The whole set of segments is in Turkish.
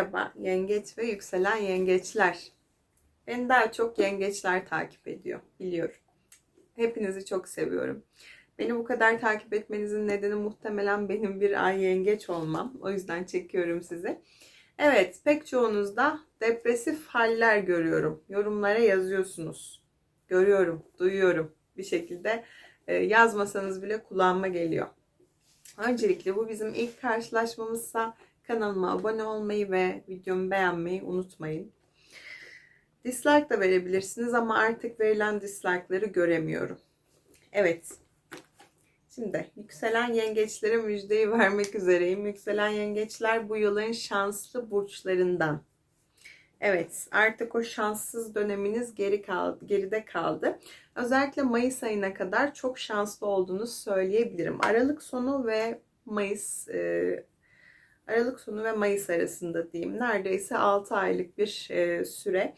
Merhaba yengeç ve yükselen yengeçler. Beni daha çok yengeçler takip ediyor biliyorum. Hepinizi çok seviyorum. Beni bu kadar takip etmenizin nedeni muhtemelen benim bir ay yengeç olmam. O yüzden çekiyorum sizi. Evet pek çoğunuzda depresif haller görüyorum. Yorumlara yazıyorsunuz. Görüyorum, duyuyorum. Bir şekilde e, yazmasanız bile kulağıma geliyor. Öncelikle bu bizim ilk karşılaşmamızsa Kanalıma abone olmayı ve videomu beğenmeyi unutmayın. Dislike da verebilirsiniz ama artık verilen dislike'ları göremiyorum. Evet. Şimdi yükselen yengeçlere müjdeyi vermek üzereyim. Yükselen yengeçler bu yılın şanslı burçlarından. Evet, artık o şanssız döneminiz geri kaldı, geride kaldı. Özellikle Mayıs ayına kadar çok şanslı olduğunuzu söyleyebilirim. Aralık sonu ve Mayıs e, Aralık sonu ve Mayıs arasında diyeyim. Neredeyse 6 aylık bir e, süre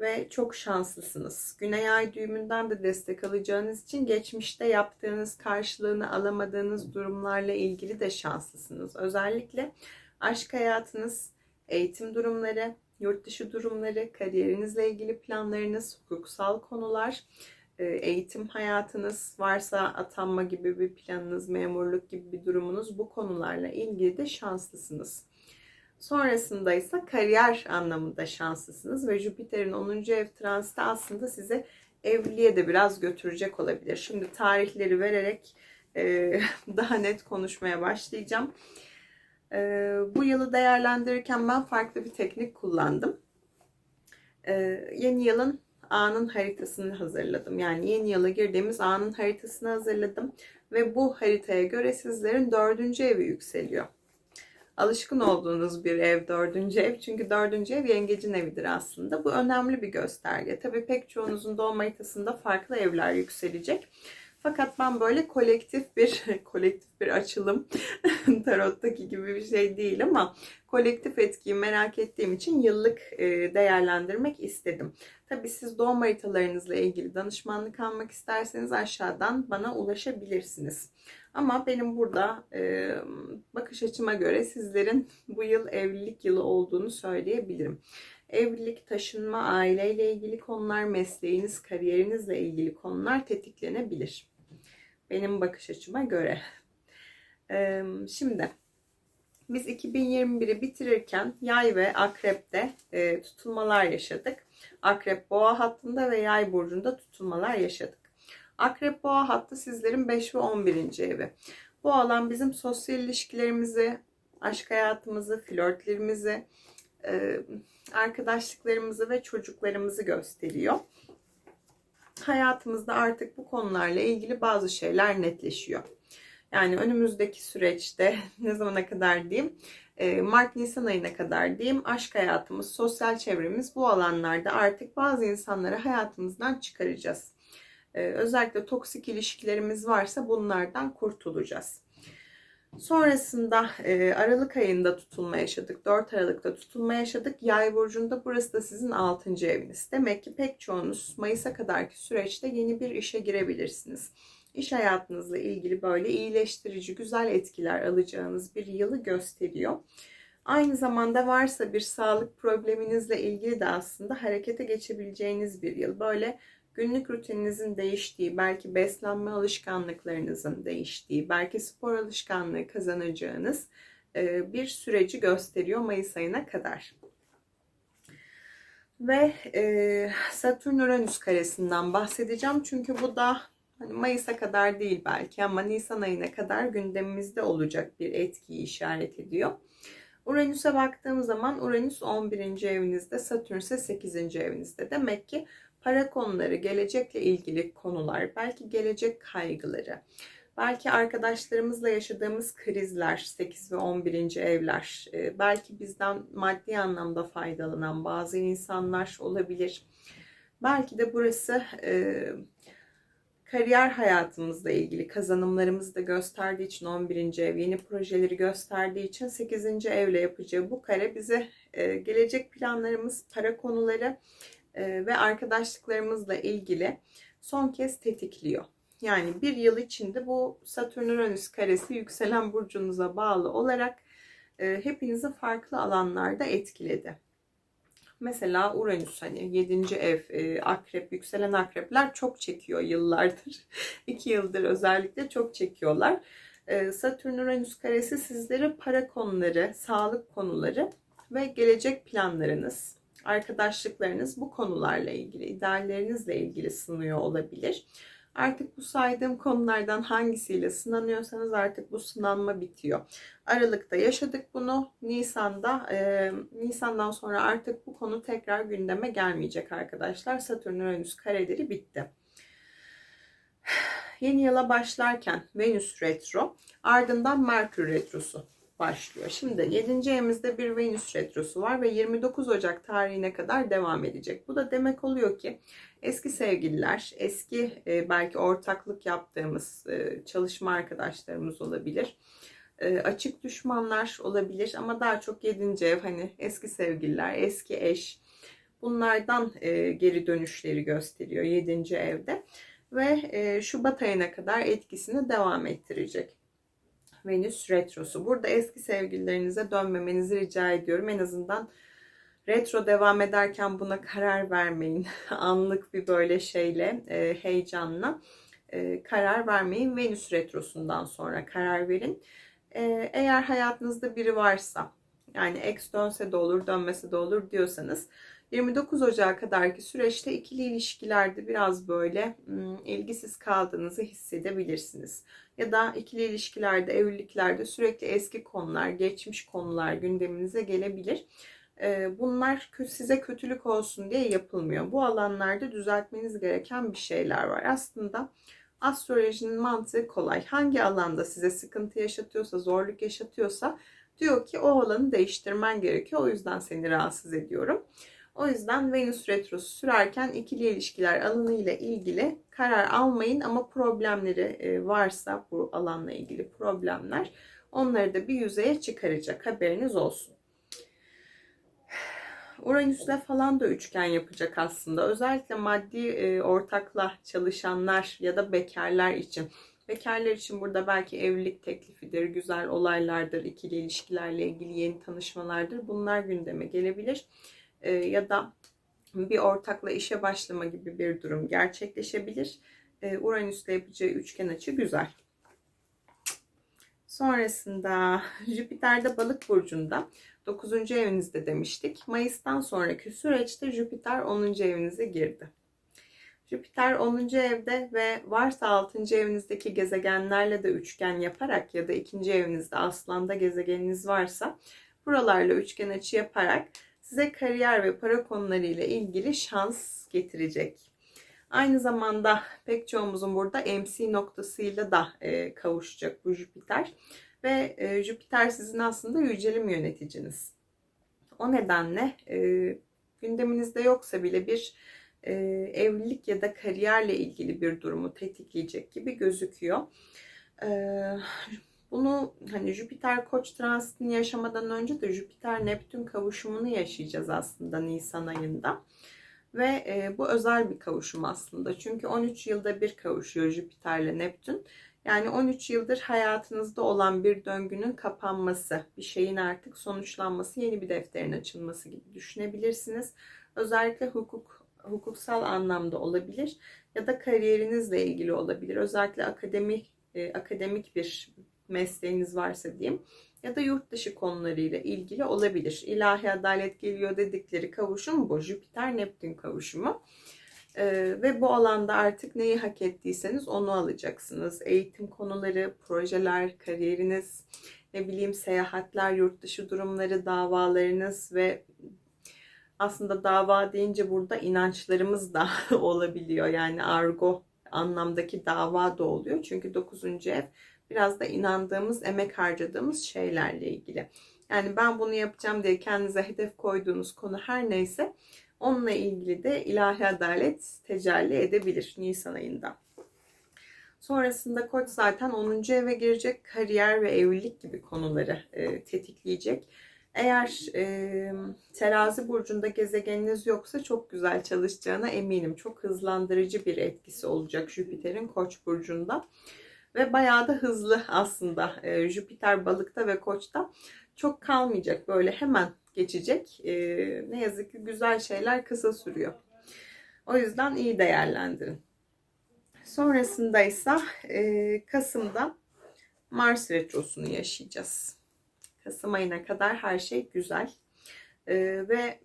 ve çok şanslısınız. Güney ay düğümünden de destek alacağınız için geçmişte yaptığınız karşılığını alamadığınız durumlarla ilgili de şanslısınız. Özellikle aşk hayatınız, eğitim durumları, yurt dışı durumları, kariyerinizle ilgili planlarınız, hukuksal konular, eğitim hayatınız varsa atanma gibi bir planınız, memurluk gibi bir durumunuz bu konularla ilgili de şanslısınız. Sonrasında ise kariyer anlamında şanslısınız ve Jüpiter'in 10. ev transiti aslında size evliliğe de biraz götürecek olabilir. Şimdi tarihleri vererek e, daha net konuşmaya başlayacağım. E, bu yılı değerlendirirken ben farklı bir teknik kullandım. E, yeni yılın anın haritasını hazırladım. Yani yeni yıla girdiğimiz anın haritasını hazırladım. Ve bu haritaya göre sizlerin dördüncü evi yükseliyor. Alışkın olduğunuz bir ev dördüncü ev. Çünkü dördüncü ev yengecin evidir aslında. Bu önemli bir gösterge. Tabii pek çoğunuzun doğum haritasında farklı evler yükselecek. Fakat ben böyle kolektif bir kolektif bir açılım tarottaki gibi bir şey değil ama kolektif etkiyi merak ettiğim için yıllık e, değerlendirmek istedim. Tabi siz doğum haritalarınızla ilgili danışmanlık almak isterseniz aşağıdan bana ulaşabilirsiniz. Ama benim burada e, bakış açıma göre sizlerin bu yıl evlilik yılı olduğunu söyleyebilirim. Evlilik, taşınma, aileyle ilgili konular, mesleğiniz, kariyerinizle ilgili konular tetiklenebilir. Benim bakış açıma göre. Şimdi biz 2021'i bitirirken yay ve akrepte tutulmalar yaşadık. Akrep boğa hattında ve yay burcunda tutulmalar yaşadık. Akrep boğa hattı sizlerin 5 ve 11. evi. Bu alan bizim sosyal ilişkilerimizi, aşk hayatımızı, flörtlerimizi, arkadaşlıklarımızı ve çocuklarımızı gösteriyor. Hayatımızda artık bu konularla ilgili bazı şeyler netleşiyor. Yani önümüzdeki süreçte ne zamana kadar diyeyim e, Mart-Nisan ayına kadar diyeyim aşk hayatımız, sosyal çevremiz bu alanlarda artık bazı insanları hayatımızdan çıkaracağız. E, özellikle toksik ilişkilerimiz varsa bunlardan kurtulacağız. Sonrasında e, Aralık ayında tutulma yaşadık. 4 Aralık'ta tutulma yaşadık. Yay burcunda burası da sizin 6. eviniz. Demek ki pek çoğunuz Mayıs'a kadarki süreçte yeni bir işe girebilirsiniz. İş hayatınızla ilgili böyle iyileştirici, güzel etkiler alacağınız bir yılı gösteriyor. Aynı zamanda varsa bir sağlık probleminizle ilgili de aslında harekete geçebileceğiniz bir yıl. Böyle günlük rutininizin değiştiği, belki beslenme alışkanlıklarınızın değiştiği, belki spor alışkanlığı kazanacağınız e, bir süreci gösteriyor Mayıs ayına kadar. Ve e, Satürn-Uranüs karesinden bahsedeceğim. Çünkü bu da hani Mayıs'a kadar değil belki ama Nisan ayına kadar gündemimizde olacak bir etkiyi işaret ediyor. Uranüs'e baktığım zaman Uranüs 11. evinizde, Satürn ise 8. evinizde. Demek ki para konuları, gelecekle ilgili konular, belki gelecek kaygıları, belki arkadaşlarımızla yaşadığımız krizler, 8 ve 11. evler, e, belki bizden maddi anlamda faydalanan bazı insanlar olabilir. Belki de burası e, kariyer hayatımızla ilgili kazanımlarımızı da gösterdiği için 11. ev, yeni projeleri gösterdiği için 8. evle yapacağı bu kare bize e, gelecek planlarımız, para konuları, ve arkadaşlıklarımızla ilgili son kez tetikliyor. Yani bir yıl içinde bu Satürn Uranüs karesi yükselen burcunuza bağlı olarak e, hepinizi farklı alanlarda etkiledi. Mesela Uranüs hani 7. ev e, akrep, yükselen akrepler çok çekiyor yıllardır. 2 yıldır özellikle çok çekiyorlar. E, Satürn Uranüs karesi sizlere para konuları, sağlık konuları ve gelecek planlarınız, arkadaşlıklarınız bu konularla ilgili, ideallerinizle ilgili sınıyor olabilir. Artık bu saydığım konulardan hangisiyle sınanıyorsanız artık bu sınanma bitiyor. Aralık'ta yaşadık bunu. Nisan'da e, Nisan'dan sonra artık bu konu tekrar gündeme gelmeyecek arkadaşlar. Satürn Uranüs kareleri bitti. Yeni yıla başlarken Venüs retro, ardından Merkür retrosu başlıyor. Şimdi 7. evimizde bir Venüs retrosu var ve 29 Ocak tarihine kadar devam edecek. Bu da demek oluyor ki eski sevgililer, eski e, belki ortaklık yaptığımız e, çalışma arkadaşlarımız olabilir. E, açık düşmanlar olabilir ama daha çok 7. ev hani eski sevgililer, eski eş bunlardan geri dönüşleri gösteriyor 7. evde ve Şubat ayına kadar etkisini devam ettirecek. Venüs retrosu. Burada eski sevgililerinize dönmemenizi rica ediyorum. En azından retro devam ederken buna karar vermeyin. Anlık bir böyle şeyle, e, heyecanla e, karar vermeyin. Venüs retrosundan sonra karar verin. E, eğer hayatınızda biri varsa, yani ex dönse de olur, dönmese de olur diyorsanız 29 Ocağı kadarki süreçte ikili ilişkilerde biraz böyle ilgisiz kaldığınızı hissedebilirsiniz. Ya da ikili ilişkilerde, evliliklerde sürekli eski konular, geçmiş konular gündeminize gelebilir. Bunlar size kötülük olsun diye yapılmıyor. Bu alanlarda düzeltmeniz gereken bir şeyler var. Aslında astrolojinin mantığı kolay. Hangi alanda size sıkıntı yaşatıyorsa, zorluk yaşatıyorsa diyor ki o alanı değiştirmen gerekiyor. O yüzden seni rahatsız ediyorum. O yüzden Venüs retrosu sürerken ikili ilişkiler alanı ile ilgili karar almayın ama problemleri e, varsa bu alanla ilgili problemler onları da bir yüzeye çıkaracak haberiniz olsun. Uranüs'le falan da üçgen yapacak aslında. Özellikle maddi e, ortakla çalışanlar ya da bekarlar için. Bekarlar için burada belki evlilik teklifidir, güzel olaylardır, ikili ilişkilerle ilgili yeni tanışmalardır. Bunlar gündeme gelebilir e, ya da bir ortakla işe başlama gibi bir durum gerçekleşebilir. E, Uranüs'le yapacağı üçgen açı güzel. Sonrasında Jüpiter'de balık burcunda 9. evinizde demiştik. Mayıs'tan sonraki süreçte Jüpiter 10. evinize girdi. Jüpiter 10. evde ve varsa 6. evinizdeki gezegenlerle de üçgen yaparak ya da 2. evinizde aslanda gezegeniniz varsa buralarla üçgen açı yaparak size kariyer ve para konularıyla ilgili şans getirecek. Aynı zamanda pek çoğumuzun burada MC noktasıyla da e, kavuşacak bu Jüpiter. Ve e, Jüpiter sizin aslında yücelim yöneticiniz. O nedenle e, gündeminizde yoksa bile bir e, evlilik ya da kariyerle ilgili bir durumu tetikleyecek gibi gözüküyor. E, bunu hani Jüpiter Koç transitini yaşamadan önce de Jüpiter Neptün kavuşumunu yaşayacağız aslında Nisan ayında. Ve e, bu özel bir kavuşum aslında. Çünkü 13 yılda bir kavuşuyor Jüpiter ile Neptün. Yani 13 yıldır hayatınızda olan bir döngünün kapanması, bir şeyin artık sonuçlanması, yeni bir defterin açılması gibi düşünebilirsiniz. Özellikle hukuk hukuksal anlamda olabilir ya da kariyerinizle ilgili olabilir. Özellikle akademi e, akademik bir mesleğiniz varsa diyeyim ya da yurt dışı konularıyla ilgili olabilir. İlahi adalet geliyor dedikleri kavuşum bu. Jüpiter Neptün kavuşumu. Ee, ve bu alanda artık neyi hak ettiyseniz onu alacaksınız. Eğitim konuları, projeler, kariyeriniz, ne bileyim seyahatler, yurt dışı durumları, davalarınız ve aslında dava deyince burada inançlarımız da olabiliyor. Yani argo anlamdaki dava da oluyor. Çünkü 9. ev biraz da inandığımız, emek harcadığımız şeylerle ilgili. Yani ben bunu yapacağım diye kendinize hedef koyduğunuz konu her neyse onunla ilgili de ilahi adalet tecelli edebilir Nisan ayında. Sonrasında koç zaten 10. eve girecek. Kariyer ve evlilik gibi konuları e, tetikleyecek. Eğer e, terazi burcunda gezegeniniz yoksa çok güzel çalışacağına eminim. Çok hızlandırıcı bir etkisi olacak Jüpiter'in koç burcunda. Ve bayağı da hızlı aslında. Ee, Jüpiter balıkta ve koçta çok kalmayacak. Böyle hemen geçecek. Ee, ne yazık ki güzel şeyler kısa sürüyor. O yüzden iyi değerlendirin. Sonrasında ise e, Kasım'da Mars retrosunu yaşayacağız. Kasım ayına kadar her şey güzel. Ee, ve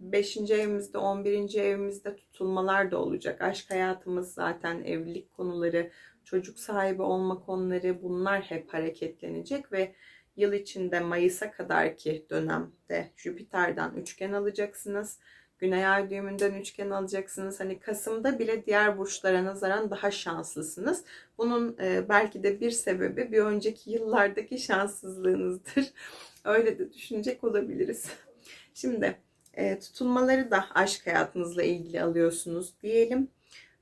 5. evimizde 11. evimizde tutulmalar da olacak. Aşk hayatımız zaten evlilik konuları, çocuk sahibi olma konuları bunlar hep hareketlenecek ve yıl içinde Mayıs'a kadarki dönemde Jüpiter'den üçgen alacaksınız. Güney ay düğümünden üçgen alacaksınız. Hani Kasım'da bile diğer burçlara nazaran daha şanslısınız. Bunun e, belki de bir sebebi bir önceki yıllardaki şanssızlığınızdır. Öyle de düşünecek olabiliriz. Şimdi e, tutulmaları da aşk hayatınızla ilgili alıyorsunuz diyelim.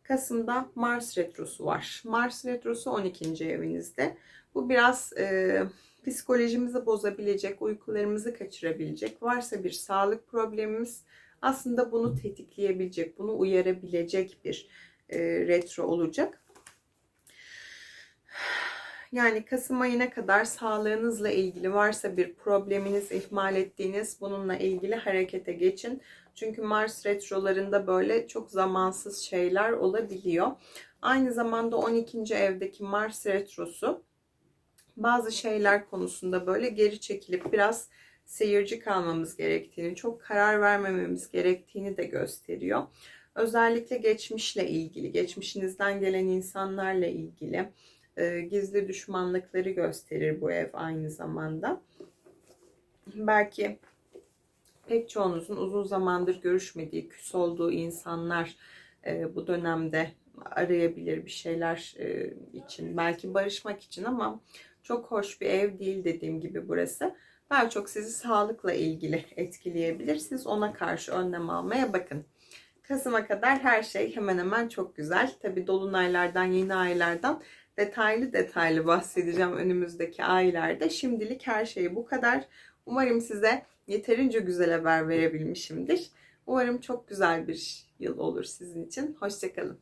Kasım'da Mars retrosu var. Mars retrosu 12. evinizde. Bu biraz e, psikolojimizi bozabilecek, uykularımızı kaçırabilecek. Varsa bir sağlık problemimiz aslında bunu tetikleyebilecek, bunu uyarabilecek bir e, retro olacak. Yani Kasım ayına kadar sağlığınızla ilgili varsa bir probleminiz, ihmal ettiğiniz bununla ilgili harekete geçin. Çünkü Mars retrolarında böyle çok zamansız şeyler olabiliyor. Aynı zamanda 12. evdeki Mars retrosu bazı şeyler konusunda böyle geri çekilip biraz seyirci kalmamız gerektiğini, çok karar vermememiz gerektiğini de gösteriyor. Özellikle geçmişle ilgili, geçmişinizden gelen insanlarla ilgili e, gizli düşmanlıkları gösterir bu ev aynı zamanda. Belki pek çoğunuzun uzun zamandır görüşmediği, küs olduğu insanlar e, bu dönemde arayabilir bir şeyler e, için. Belki barışmak için ama çok hoş bir ev değil dediğim gibi burası. Daha çok sizi sağlıkla ilgili etkileyebilir. Siz ona karşı önlem almaya bakın. Kasım'a kadar her şey hemen hemen çok güzel. Tabi dolunaylardan, yeni aylardan detaylı detaylı bahsedeceğim önümüzdeki aylarda. Şimdilik her şey bu kadar. Umarım size yeterince güzel haber verebilmişimdir. Umarım çok güzel bir yıl olur sizin için. Hoşçakalın.